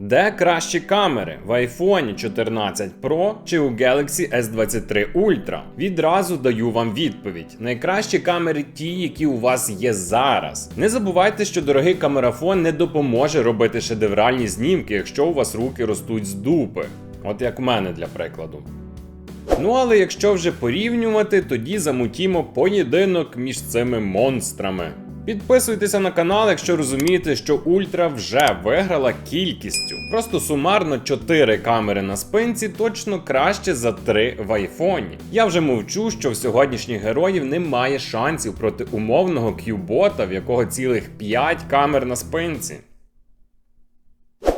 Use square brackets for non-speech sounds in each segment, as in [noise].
Де кращі камери в iPhone 14 Pro чи у Galaxy S23 Ultra? Відразу даю вам відповідь. Найкращі камери ті, які у вас є зараз. Не забувайте, що дорогий камерафон не допоможе робити шедевральні знімки, якщо у вас руки ростуть з дупи. От як в мене для прикладу. Ну але якщо вже порівнювати, тоді замутімо поєдинок між цими монстрами. Підписуйтеся на канал, якщо розумієте, що Ультра вже виграла кількістю. Просто сумарно 4 камери на спинці точно краще за 3 в айфоні. Я вже мовчу, що в сьогоднішніх героїв немає шансів проти умовного к'юбота, в якого цілих 5 камер на спинці.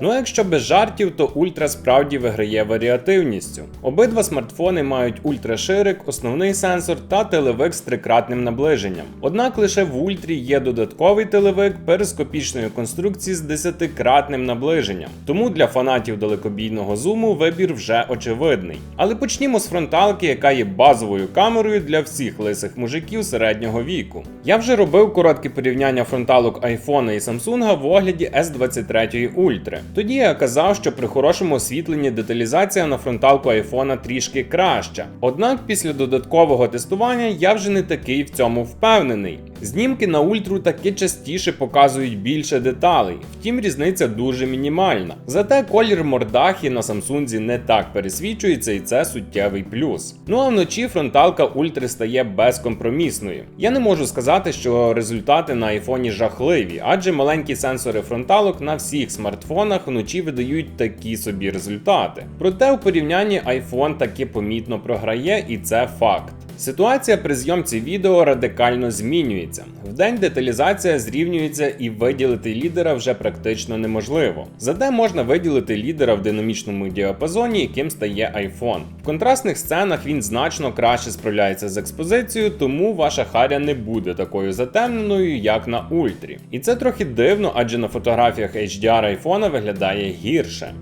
Ну а якщо без жартів, то Ультра справді виграє варіативністю. Обидва смартфони мають ультраширик, основний сенсор та телевик з трикратним наближенням. Однак лише в Ультрі є додатковий телевик перископічної конструкції з 10-кратним наближенням. Тому для фанатів далекобійного зуму вибір вже очевидний. Але почнімо з фронталки, яка є базовою камерою для всіх лисих мужиків середнього віку. Я вже робив коротке порівняння фронталок iPhone і Samsung в огляді S23 Ultra. Тоді я казав, що при хорошому освітленні деталізація на фронталку айфона трішки краща. Однак після додаткового тестування я вже не такий в цьому впевнений. Знімки на ультру таки частіше показують більше деталей, втім різниця дуже мінімальна. Зате колір мордахи на Samsung не так пересвічується, і це суттєвий плюс. Ну а вночі фронталка ультри стає безкомпромісною. Я не можу сказати, що результати на айфоні жахливі, адже маленькі сенсори фронталок на всіх смартфонах вночі видають такі собі результати. Проте у порівнянні iPhone таки помітно програє, і це факт. Ситуація при зйомці відео радикально змінюється. Вдень деталізація зрівнюється і виділити лідера вже практично неможливо. Зате можна виділити лідера в динамічному діапазоні, яким стає iPhone. В контрастних сценах він значно краще справляється з експозицією, тому ваша харя не буде такою затемненою, як на ультрі. І це трохи дивно, адже на фотографіях HDR iPhone виглядає гірше.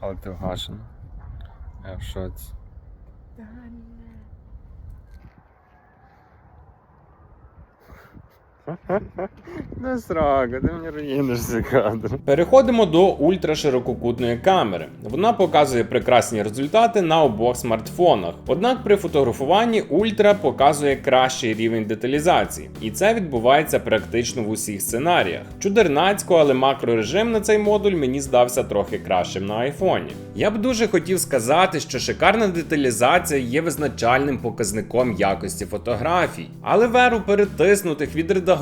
Але ти вгашена. Я в шоці. [laughs] Не срака, ти мені руїниш за кадр. Переходимо до ультраширококутної камери. Вона показує прекрасні результати на обох смартфонах. Однак при фотографуванні ультра показує кращий рівень деталізації, і це відбувається практично в усіх сценаріях. Чудернацько, але макрорежим на цей модуль мені здався трохи кращим на айфоні. Я б дуже хотів сказати, що шикарна деталізація є визначальним показником якості фотографій, але веру перетиснутих, відредагованих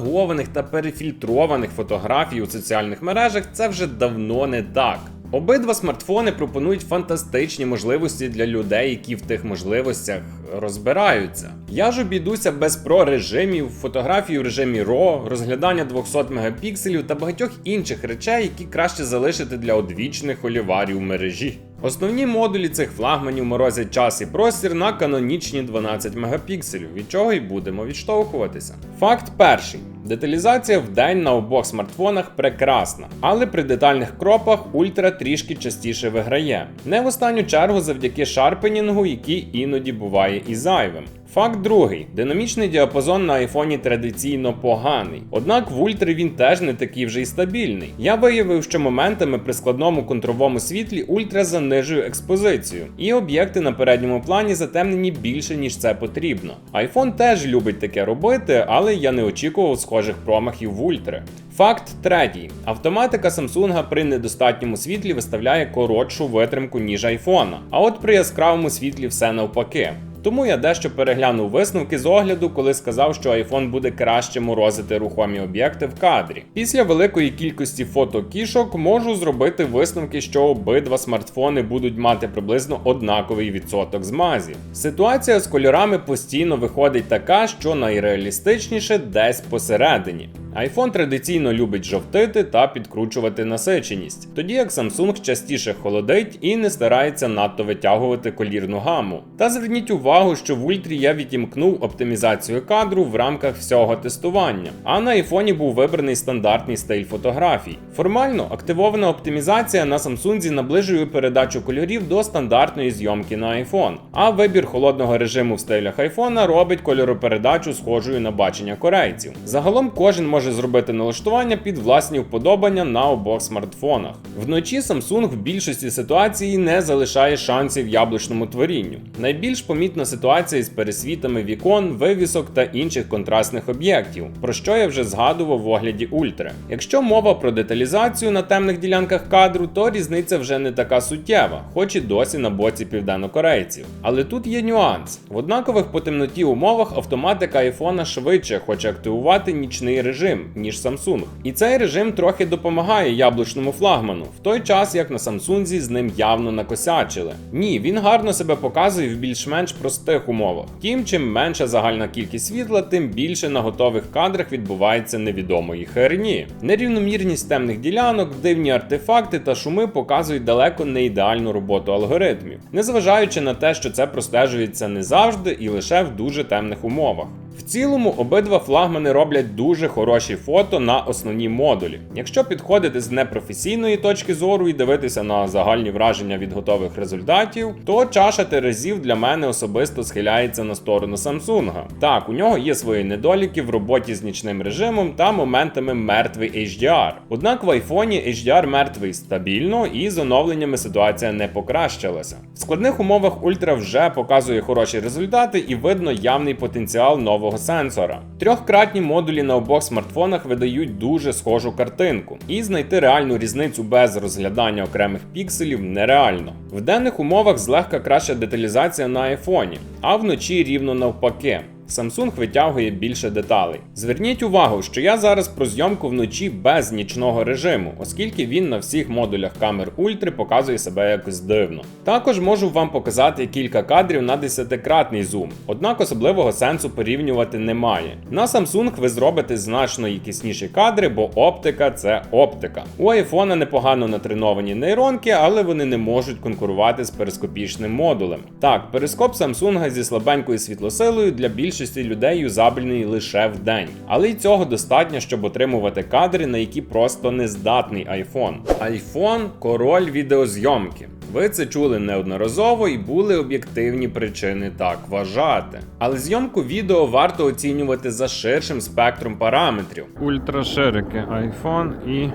та перефільтрованих фотографій у соціальних мережах це вже давно не так. Обидва смартфони пропонують фантастичні можливості для людей, які в тих можливостях розбираються. Я ж обійдуся без про режимів, фотографії в режимі RAW, розглядання 200 мегапікселів та багатьох інших речей, які краще залишити для одвічних оліварів мережі. Основні модулі цих флагманів морозять час і простір на канонічні 12 мегапікселів, від чого й будемо відштовхуватися. Факт перший. Деталізація в день на обох смартфонах прекрасна, але при детальних кропах ультра трішки частіше виграє. Не в останню чергу завдяки шарпенінгу, який іноді буває і зайвим. Факт другий: динамічний діапазон на айфоні традиційно поганий. Однак в ультрі він теж не такий вже й стабільний. Я виявив, що моментами при складному контровому світлі ультра занижує експозицію, і об'єкти на передньому плані затемнені більше, ніж це потрібно. iPhone теж любить таке робити, але я не очікував схожих промахів в ультри. Факт третій: автоматика Samsung при недостатньому світлі виставляє коротшу витримку, ніж iPhone, а от при яскравому світлі все навпаки. Тому я дещо переглянув висновки з огляду, коли сказав, що iPhone буде краще морозити рухомі об'єкти в кадрі. Після великої кількості фотокішок можу зробити висновки, що обидва смартфони будуть мати приблизно однаковий відсоток змазів. Ситуація з кольорами постійно виходить така, що найреалістичніше десь посередині. iPhone традиційно любить жовтити та підкручувати насиченість, тоді як Samsung частіше холодить і не старається надто витягувати колірну гаму. Та зверніть увагу, що в ультрі я відімкнув оптимізацію кадру в рамках всього тестування, а на iPhone був вибраний стандартний стиль фотографій. Формально активована оптимізація на Samsung наближує передачу кольорів до стандартної зйомки на iPhone, а вибір холодного режиму в стилях iPhone робить кольоропередачу схожою на бачення корейців. Загалом кожен може може зробити налаштування під власні вподобання на обох смартфонах. Вночі Samsung в більшості ситуацій не залишає шансів яблучному творінню. Найбільш помітна ситуація з пересвітами вікон, вивісок та інших контрастних об'єктів, про що я вже згадував в огляді Ультра. Якщо мова про деталізацію на темних ділянках кадру, то різниця вже не така суттєва, хоч і досі на боці південнокорейців. Але тут є нюанс: в однакових по темноті умовах автоматика айфона швидше хоче активувати нічний режим, ніж Samsung. І цей режим трохи допомагає яблучному флагману, в той час як на Samsung з ним явно накосячили. Ні, він гарно себе показує в більш-менш простих умовах. Втім, чим менша загальна кількість світла, тим більше на готових кадрах відбувається невідомої херні. Нерівномірність темних ділянок, дивні артефакти та шуми показують далеко не ідеальну роботу алгоритмів, незважаючи на те, що це простежується не завжди і лише в дуже темних умовах. В цілому обидва флагмани роблять дуже хороші фото на основні модулі. Якщо підходити з непрофесійної точки зору і дивитися на загальні враження від готових результатів, то чаша терезів для мене особисто схиляється на сторону Samsung. Так, у нього є свої недоліки в роботі з нічним режимом та моментами мертвий HDR. Однак в айфоні HDR мертвий стабільно і з оновленнями ситуація не покращилася. В складних умовах Ultra вже показує хороші результати і видно явний потенціал нового сенсора. Трьохкратні модулі на обох смартфонах видають дуже схожу картинку, і знайти реальну різницю без розглядання окремих пікселів нереально. В денних умовах злегка краща деталізація на айфоні, а вночі рівно навпаки. Samsung витягує більше деталей. Зверніть увагу, що я зараз про зйомку вночі без нічного режиму, оскільки він на всіх модулях камер Ультри показує себе якось дивно. Також можу вам показати кілька кадрів на 10-кратний зум, однак особливого сенсу порівнювати немає. На Samsung ви зробите значно якісніші кадри, бо оптика це оптика. У айфона непогано натреновані нейронки, але вони не можуть конкурувати з перископічним модулем. Так, перископ Samsung зі слабенькою світлосилою для більшості людей юзабельний лише в день. Але й цього достатньо, щоб отримувати кадри, на які просто не здатний iPhone. iPhone – король відеозйомки. Ви це чули неодноразово і були об'єктивні причини так вважати. Але зйомку відео варто оцінювати за ширшим спектром параметрів. Ультраширики iPhone і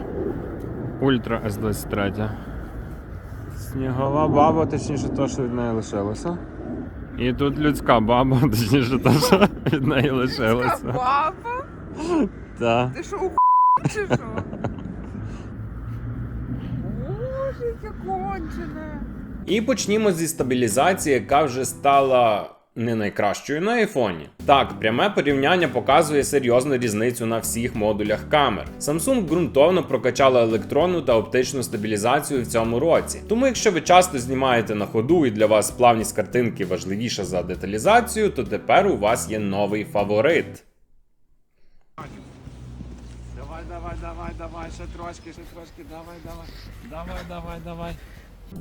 Ультра S23. Снігова баба, точніше, то, що від неї лишилося. І тут людська баба, [laughs] точніше, та що від неї лишилося. Баба? Так. Ти що, у чи що? Боже, яке кончене. І почнімо зі стабілізації, яка вже стала. Не найкращою на айфоні. Так, пряме порівняння показує серйозну різницю на всіх модулях камер. Samsung ґрунтовно прокачала електронну та оптичну стабілізацію в цьому році. Тому, якщо ви часто знімаєте на ходу і для вас плавність картинки важливіша за деталізацію, то тепер у вас є новий фаворит. Давай, давай, давай, давай, ще трошки, ще трошки, давай, давай, давай, давай, давай.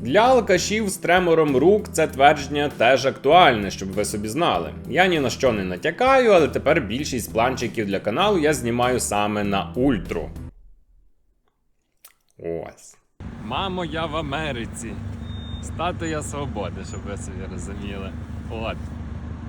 Для алкашів з тремором рук це твердження теж актуальне, щоб ви собі знали. Я ні на що не натякаю, але тепер більшість планчиків для каналу я знімаю саме на ультру. Ось. Мамо, я в Америці. Статуя свободи, щоб ви собі розуміли. От.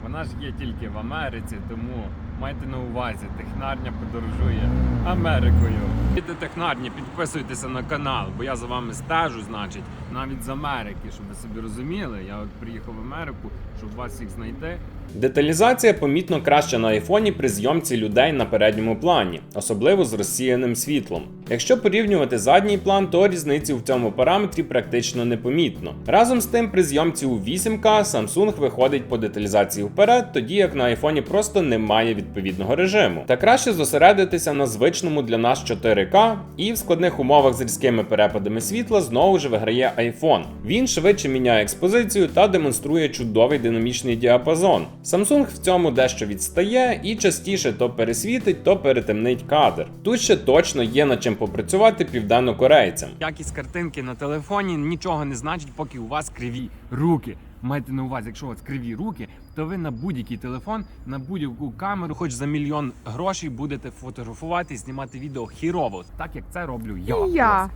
Вона ж є тільки в Америці, тому майте на увазі, технарня подорожує Америкою. Підете технарні, підписуйтеся на канал, бо я за вами стежу, значить, навіть з Америки, щоб ви собі розуміли. Я от приїхав в Америку, щоб вас всіх знайти. Деталізація помітно краща на айфоні при зйомці людей на передньому плані, особливо з розсіяним світлом. Якщо порівнювати задній план, то різниці в цьому параметрі практично непомітно. Разом з тим, при зйомці у 8К Samsung виходить по деталізації вперед, тоді як на айфоні просто немає відповідного режиму. Та краще зосередитися на звичному для нас 4К, і в складних умовах з різкими перепадами світла знову ж виграє iPhone. Він швидше міняє експозицію та демонструє чудовий динамічний діапазон. Samsung в цьому дещо відстає і частіше то пересвітить, то перетемнить кадр. Тут ще точно є над чим попрацювати південнокорейцям. Якість картинки на телефоні нічого не значить, поки у вас криві руки. Майте на увазі, якщо у вас криві руки, то ви на будь-який телефон, на будь-яку камеру, хоч за мільйон грошей, будете фотографувати і знімати відео хірово, так як це роблю я. І я.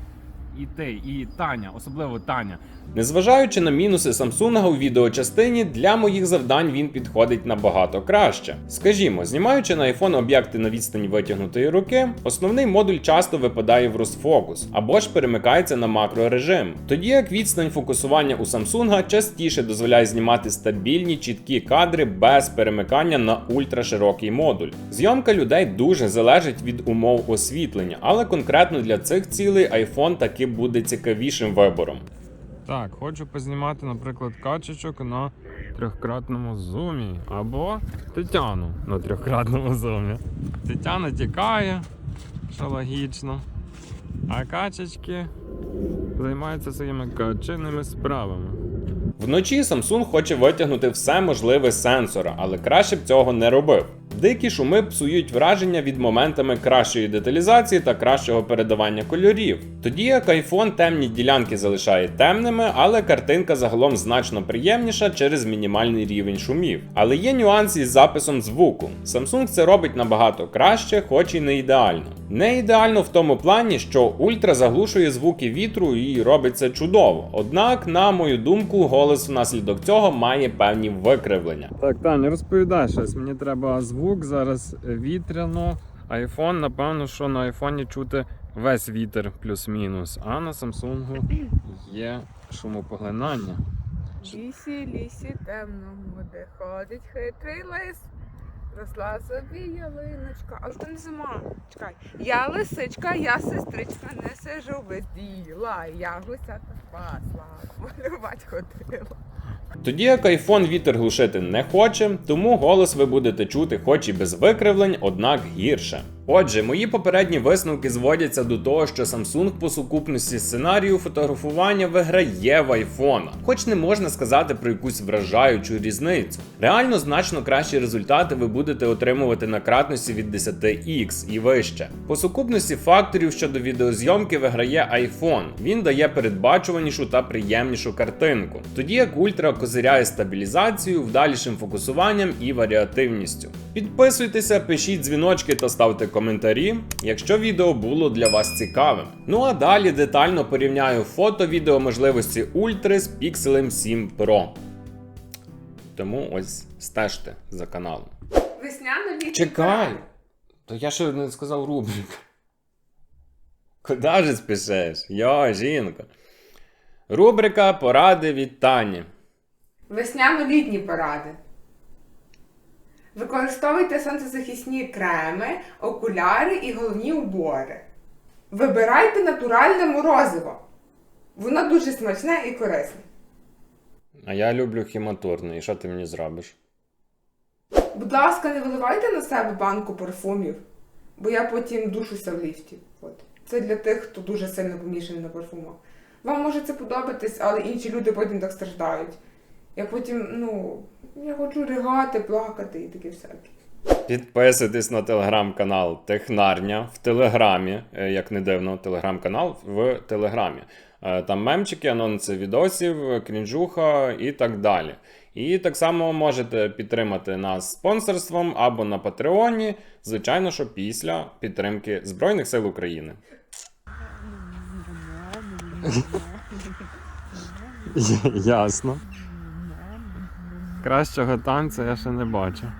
і ти, і Таня, особливо Таня. Незважаючи на мінуси Samsung у відеочастині, для моїх завдань він підходить набагато краще. Скажімо, знімаючи на iPhone об'єкти на відстані витягнутої руки, основний модуль часто випадає в розфокус або ж перемикається на макрорежим. Тоді як відстань фокусування у Samsung частіше дозволяє знімати стабільні чіткі кадри без перемикання на ультраширокий модуль. Зйомка людей дуже залежить від умов освітлення, але конкретно для цих цілей iPhone таки буде цікавішим вибором. Так, хочу познімати, наприклад, качечок на трьохкратному зумі. Або Тетяну на трьохкратному зумі. Тетяна тікає, що логічно. А качечки займаються своїми качинними справами. Вночі Samsung хоче витягнути все можливе з сенсора, але краще б цього не робив. Дикі шуми псують враження від моментами кращої деталізації та кращого передавання кольорів. Тоді як iPhone темні ділянки залишає темними, але картинка загалом значно приємніша через мінімальний рівень шумів. Але є нюанси із записом звуку. Samsung це робить набагато краще, хоч і не ідеально. Не ідеально в тому плані, що ультра заглушує звуки вітру і робить це чудово. Однак, на мою думку, голос внаслідок цього має певні викривлення. Так, Таня, розповідай щось. Мені треба звук зараз вітряно. Айфон, напевно, що на айфоні чути весь вітер плюс-мінус, а на Samsung є шумопоглинання. Лісі, лісі темно буде ходить хитрий лис. Росла собі ялиночка, а то не зима. Чекай. Я лисичка, я сестричка, не сижу без діла. Я гуся та пасла, полювать ходила. Тоді як айфон вітер глушити не хоче, тому голос ви будете чути, хоч і без викривлень, однак гірше. Отже, мої попередні висновки зводяться до того, що Samsung по сукупності сценарію фотографування виграє в iPhone, хоч не можна сказати про якусь вражаючу різницю. Реально значно кращі результати ви будете отримувати на кратності від 10x і вище. По сукупності факторів щодо відеозйомки виграє iPhone. Він дає передбачуванішу та приємнішу картинку, тоді як Ультра козиряє стабілізацією, вдалішим фокусуванням і варіативністю. Підписуйтеся, пишіть дзвіночки та ставте коментарі, якщо відео було для вас цікавим. Ну а далі детально порівняю фото-відео можливості Ультри з Pixel 7 Pro. Тому ось стежте за каналом. Весняно літній Чекай! То я ще не сказав рубрику. Куди же спішеш? Йо, жінка. Рубрика Поради від Тані. Весняно-літні поради. Використовуйте сонцезахисні креми, окуляри і головні убори. Вибирайте натуральне морозиво. Воно дуже смачне і корисне. А я люблю хіматурне, і що ти мені зробиш? Будь ласка, не виливайте на себе банку парфумів, бо я потім душуся в ліфті. От. Це для тих, хто дуже сильно помішаний на парфумах. Вам може це подобатись, але інші люди потім так страждають. Я потім, ну, я хочу ригати, плакати і таке всяке. Підписуйтесь на телеграм-канал Технарня в Телеграмі, е, як не дивно, телеграм-канал в Телеграмі. Е, Там мемчики, анонси відосів, крінжуха і так далі. І так само можете підтримати нас спонсорством або на Патреоні, звичайно, що після підтримки Збройних сил України. [laughs] Ясно. Кращого танцю я ще не бачу.